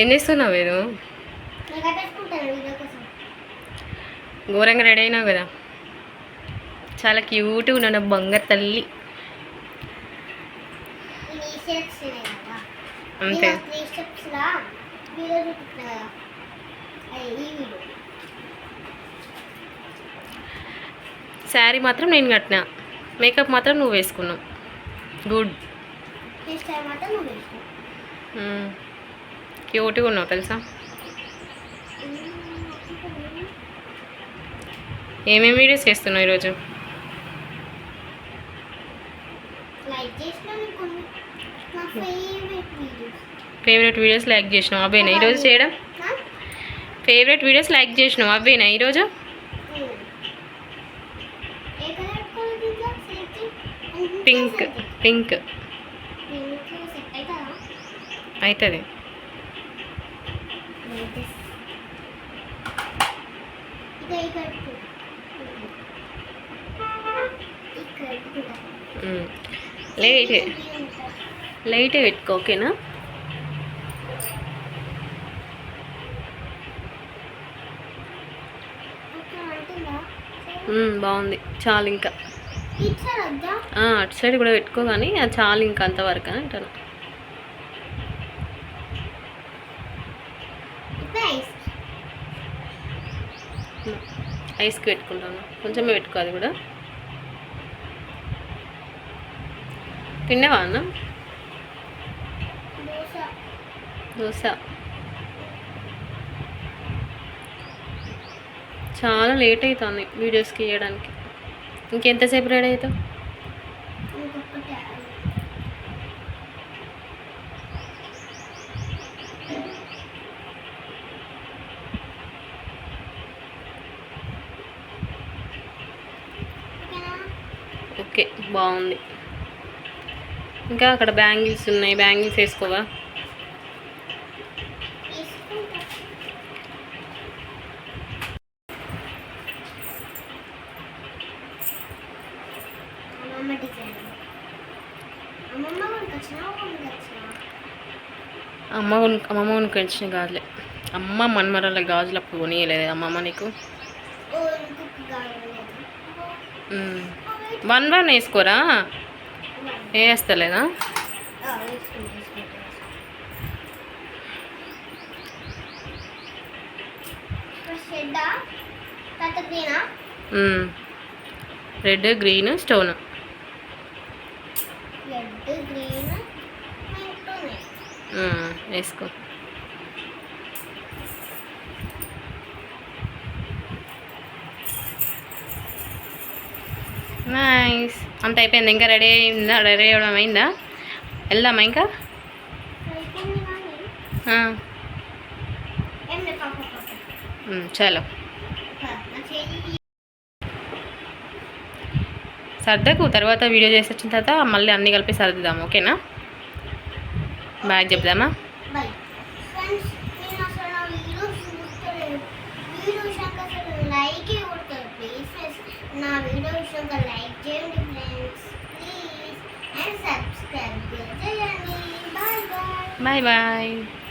ఏం చేస్తున్నావు నేను కోసం. ఘోరంగా రెడీ అయినావు కదా. చాలా క్యూట్గా ఉన్నాను బంగారు తల్లి. అంతే. శారీ మాత్రం నేను కట్టినా. మేకప్ మాత్రం నువ్వు వేసుకున్నావు. గుడ్ మాత్రం నువ్వు క్యూట్గా ఉన్నావు తెలుసా? ఏమేమి వీడియోస్ చేస్తున్నావు ఈరోజు? Favourite videos. లైక్ చేసినావు అవేనా ఈరోజు చేయడం? ఫేవరెట్ వీడియోస్ లైక్ చేసినావు అవేనా ఈరోజు? పింక్ పింక్ అవుతుందా అవుతుంది ఇక ఇక్కడ ఇక్కడ కూడా లైట్ లైటే పెట్టుకో ఓకేనా? మ్మ్, బాగుంది. చాలు ఇంకా. అటు సైడ్ కూడా పెట్టుకో కానీ అది చాలు ఇంకా అంతవరకు అని అంటాను. ఐస్కి పెట్టుకుంటాను కొంచెమే పెట్టుకో అది కూడా. తిన్నావా అన్న? దోశ. దోశ చాలా లేట్ అవుతుంది వీడియోస్కి ఇవ్వడానికి ఇంకెంతసేపు రెడీ అవుతావు ఇంకొకటి ఓకేనా ఓకే బాగుంది. ఇంకా అక్కడ బ్యాంగిల్స్ ఉన్నాయి బ్యాంగిల్స్ వేసుకోవా? తీసుకుంటా అమ్మమ్మ కొనుక్కి వచ్చినా అమ్మ గాజులే. అమ్మ మన్మరాల గాజులు అప్పుడు కొనియలేదు అమ్మమ్మ నీకు? వన్ వన్ వేసుకోరా? వేస్తలేదా. Red green stone. వేసుకో. నైస్ అంత అయిపోయింది? ఇంకా రెడీ అయిందా? రెడీ అవ్వడం అయిందా? వెళ్దామా ఇంకా? చలో. సర్దకు తర్వాత వీడియో చేసి వచ్చిన తర్వాత మళ్ళీ అన్నీ కలిపి సర్దుదాం ఓకేనా? బాయ్ చెప్దామా? Bye bye.